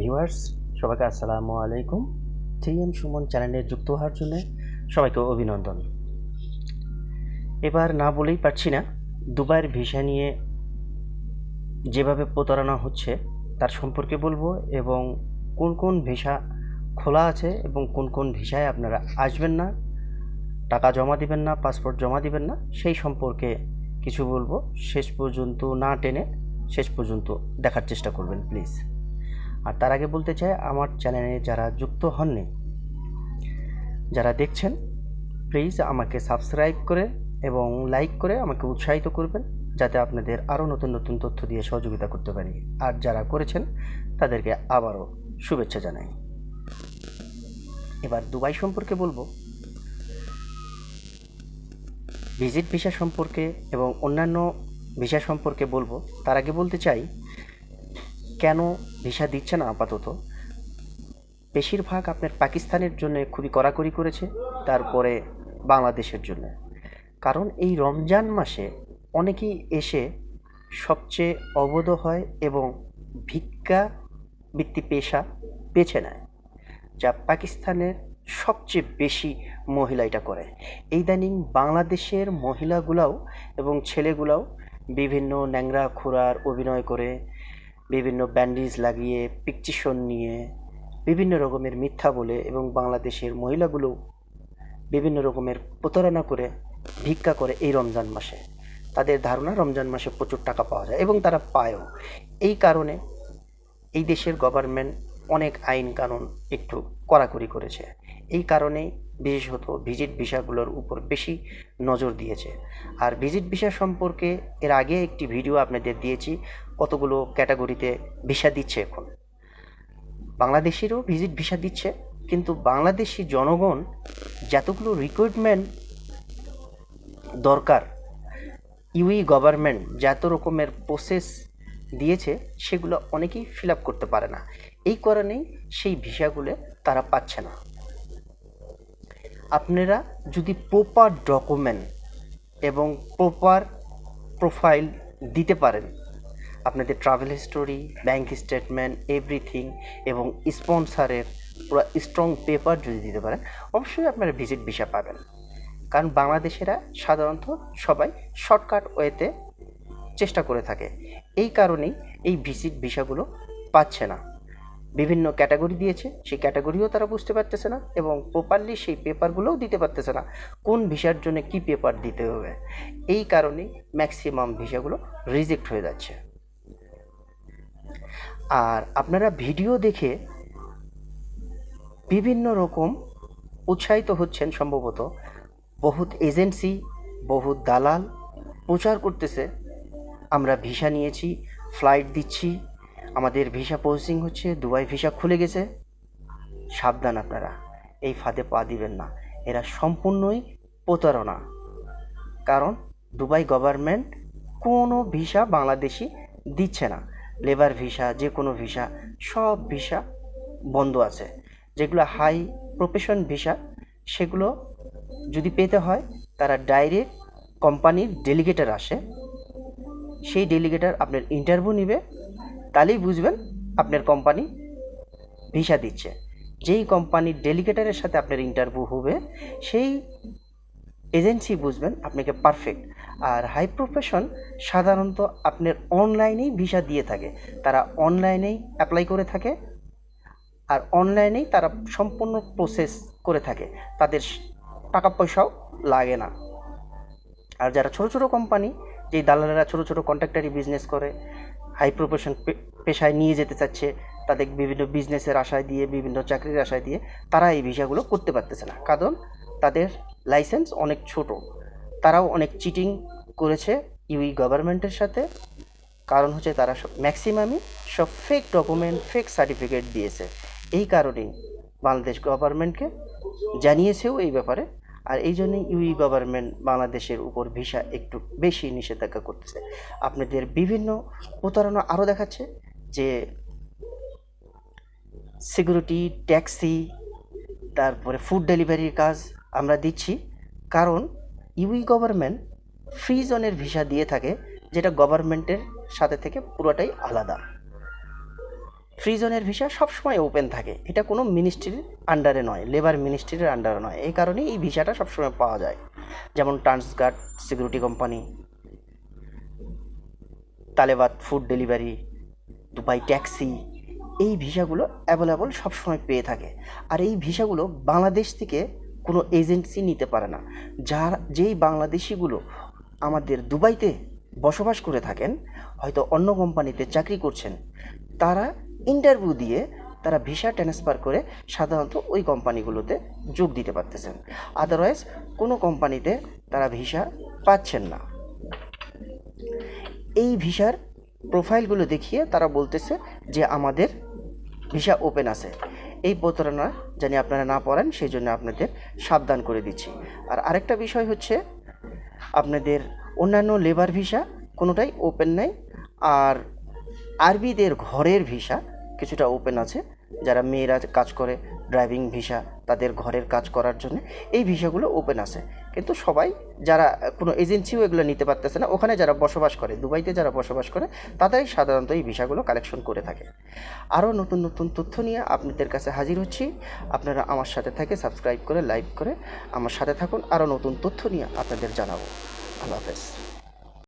Viewers, সবাইকে আসসালামু আলাইকুম। থ্রি এম সুমন চ্যানেলে যুক্ত হওয়ার জন্য সবাইকে অভিনন্দন। এবার না বলেই পারছি না, দুবাইয়ের ভিসা নিয়ে যেভাবে প্রতারণা হচ্ছে, তার সম্পর্কে বলব এবং কোন কোন ভিসা খোলা আছে এবং কোন কোন ভিসায় আপনারা আসবেন না, টাকা জমা দিবেন না, পাসপোর্ট জমা দিবেন না, সেই সম্পর্কে কিছু বলব। শেষ পর্যন্ত না টেনে শেষ পর্যন্ত দেখার চেষ্টা করবেন, প্লিজ। আর তার আগে বলতে চাই, আমার চ্যানেলে যারা যুক্ত হননি, যারা দেখছেন প্লিজ আমাকে সাবস্ক্রাইব করে এবং লাইক করে আমাকে উৎসাহিত করবেন, যাতে আপনাদের আরও নতুন নতুন তথ্য দিয়ে সহযোগিতা করতে পারি। আর যারা করেছেন, তাদেরকে আবারও শুভেচ্ছা জানাই। এবার দুবাই সম্পর্কে বলব। ভিজিট ভিসা সম্পর্কে এবং অন্যান্য ভিসা সম্পর্কে বলব। তার আগে বলতে চাই কেন ভিসা দিচ্ছে না আপাতত? বেশিরভাগ আপনার পাকিস্তানের জন্য খুবই কড়াকড়ি করেছে, তারপরে বাংলাদেশের জন্য। কারণ এই রমজান মাসে অনেকেই এসে সবচেয়ে অবধ হয় এবং ভিক্ষা বৃত্তি পেশা বেছে নেয়, যা পাকিস্তানের সবচেয়ে বেশি মহিলা এটা করে। ইদানিং বাংলাদেশের মহিলাগুলাও এবং ছেলেগুলাও বিভিন্ন ন্যাংরা খুরার অভিনয় করে বিভিন্ন ব্যান্ডেজ লাগিয়ে পিকচিশন নিয়ে, বিভিন্ন রকমের মিথ্যা বলে এবং বাংলাদেশের মহিলাগুলো বিভিন্ন রকমের প্রতারণা করে, ভিক্ষা করে এই রমজান মাসে। তাদের ধারণা, রমজান মাসে প্রচুর টাকা পাওয়া যায় এবং তারা পায়ও। এই কারণে এই দেশের গভর্নমেন্ট অনেক আইন কানুন একটু কড়াকড়ি করেছে। এই কারণেই বিশেষত ভিজিট ভিসাগুলোর উপর বেশি নজর দিয়েছে। আর ভিজিট ভিসা সম্পর্কে এর আগে একটি ভিডিও আপনাদের দিয়েছি। কতগুলো ক্যাটাগরিতে ভিসা দিচ্ছে এখন? বাংলাদেশেরও ভিজিট ভিসা দিচ্ছে, কিন্তু বাংলাদেশি জনগণ যতগুলো রিক্রুটমেন্ট দরকার ইউই গভর্নমেন্ট যত রকমের প্রসেস দিয়েছে, সেগুলো অনেকেই ফিল আপ করতে পারে না। এই কারণেই সেই ভিসাগুলো তারা পাচ্ছে না। আপনারা যদি প্রপার ডকুমেন্ট এবং প্রপার প্রোফাইল দিতে পারেন, আপনাদের travel history bank statement everything এবং স্পন্সারের পুরো স্ট্রং পেপার যদি দিতে পারেন, অবশ্যই আপনারা ভিজিট ভিসা পাবেন। কারণ বাংলাদেশেরা সাধারণত সবাই শর্টকাট ওয়েতে চেষ্টা করে থাকে। এই কারণেই এই ভিজিট ভিসাগুলো পাচ্ছে না। বিভিন্ন ক্যাটাগরি দিয়েছে, সেই ক্যাটাগরিও তারা বুঝতে পারতেছে না এবং প্রপারলি সেই পেপারগুলোও দিতে পারতেছে না কোন ভিসার জন্য কি পেপার দিতে হবে। এই কারণেই ম্যাক্সিমাম ভিসাগুলো রিজেক্ট হয়ে যাচ্ছে। আর আপনারা ভিডিও দেখে বিভিন্ন রকম উৎসাহিত হচ্ছেন সম্ভবত। বহুত এজেন্সি বহুত দালাল প্রচার করতেছে। আমরা ভিসা নিয়েছি ফ্লাইট দিচ্ছি আমাদের ভিসা প্রসেসিং হচ্ছে, দুবাই ভিসা খুলে গেছে। সাবধান আপনারা, এই ফাঁদে পা দিবেন না। এরা সম্পূর্ণই প্রতারণা। কারণ দুবাই গভর্নমেন্ট কোনো ভিসা বাংলাদেশি দিচ্ছে না। লেবার ভিসা যে কোনো ভিসা সব ভিসা বন্ধ আছে। যেগুলো হাই প্রফেশন ভিসা সেগুলো যদি পেতে হয়, তারা ডাইরেক্ট কোম্পানির ডেলিগেটার আসে। সেই ডেলিগেটার আপনার ইন্টারভিউ নেবে। তাহলেই বুঝবেন আপনার কোম্পানি ভিসা দিচ্ছে। যেই কোম্পানির ডেলিগেটারের সাথে আপনার ইন্টারভিউ হবে, সেই এজেন্সি বুঝবেন আপনাকে পারফেক্ট আর হাই প্রফেশন সাধারণত আপনার অনলাইনেই ভিসা দিয়ে থাকে। তারা অনলাইনেই অ্যাপ্লাই করে থাকে আর অনলাইনেই তারা সম্পূর্ণ প্রসেস করে থাকে। তাদের টাকা পয়সাও লাগে না। আর যারা ছোট ছোট কোম্পানি যেই দালালেরা ছোট ছোট কন্ট্রাক্টারি বিজনেস করে হাই প্রফেশন পেশায় নিয়ে যেতে চাচ্ছে, তাদের বিভিন্ন বিজনেসের আশায় দিয়ে, বিভিন্ন চাকরির আশায় দিয়ে, তারা এই ভিসাগুলো করতে পারতেছে না। কারণ তাদের লাইসেন্স অনেক ছোট। তারাও অনেক চিটিং করেছে ইউই গভর্নমেন্টের সাথে। কারণ হচ্ছে তারা সব ম্যাক্সিমামই সব ফেক ডকুমেন্ট ফেক সার্টিফিকেট দিয়েছে। এই কারণেই বাংলাদেশ গভর্নমেন্টকে জানিয়েছেও এই ব্যাপারে আর এই জন্যই ইউই গভর্নমেন্ট বাংলাদেশের উপর ভিসা একটু বেশি নিষেধাজ্ঞা করতেছে। আপনাদের বিভিন্ন প্রতারণা আরও দেখাচ্ছে যে সিকিউরিটি, ট্যাক্সি, তারপরে ফুড ডেলিভারির কাজ আমরা দিচ্ছি। কারণ ইউই গভর্নমেন্ট ফ্রি জোনের ভিসা দিয়ে থাকে, যেটা গভর্নমেন্টের সাথে থেকে পুরোটাই আলাদা। ফ্রি জোনের ভিসা সবসময় ওপেন থাকে। এটা কোনো মিনিস্ট্রির আন্ডারে নয় লেবার মিনিস্ট্রির আন্ডারে নয়। এই কারণেই এই ভিসাটা সবসময় পাওয়া যায়। যেমন Transguard security company তালেবাদ food delivery Dubai taxi এই ভিসাগুলো অ্যাভেলেবল সবসময় পেয়ে থাকে। আর এই ভিসাগুলো বাংলাদেশ থেকে কোনো এজেন্সি নিতে পারে না। যার, যেই বাংলাদেশিগুলো আমাদের দুবাইতে বসবাস করে থাকেন, হয়তো অন্য কোম্পানিতে চাকরি করছেন, তারা ইন্টারভিউ দিয়ে তারা ভিসা ট্রান্সফার করে সাধারণত ওই কোম্পানিগুলোতে যোগ দিতে পারতেছেন। আদারওয়াইজ কোনো কোম্পানিতে তারা ভিসা পাচ্ছেন না। এই ভিসার প্রোফাইলগুলো দেখিয়ে তারা বলতেছে যে আমাদের ভিসা ওপেন আছে। এই প্রতারণা জানি আপনারা না পড়েন সেই জন্য আপনাদের সাবধান করে দিচ্ছি। আর আরেকটা বিষয় হচ্ছে, আপনাদের অন্যান্য লেবার ভিসা কোনোটাই ওপেন নাই, আর আরবিদের ঘরের ভিসা কিছুটা ওপেন আছে। যারা মেয়েরা কাজ করে ড্রাইভিং ভিসা তাদের ঘরের কাজ করার জন্য এই ভিসাগুলো ওপেন আছে। কিন্তু সবাই যারা, কোনো এজেন্সিও এগুলো নিতে পারতেছে না, ওখানে যারা বসবাস করে, দুবাইতে যারা বসবাস করে, তারাই সাধারণত এই ভিসাগুলো কালেকশন করে থাকে। আরও নতুন নতুন তথ্য নিয়ে আপনাদের কাছে হাজির হচ্ছি। আপনারা আমার সাথে থেকে সাবস্ক্রাইব করে লাইক করে আমার সাথে থাকুন। আরও নতুন তথ্য নিয়ে আপনাদের জানাব। আল্লাহ হাফেজ।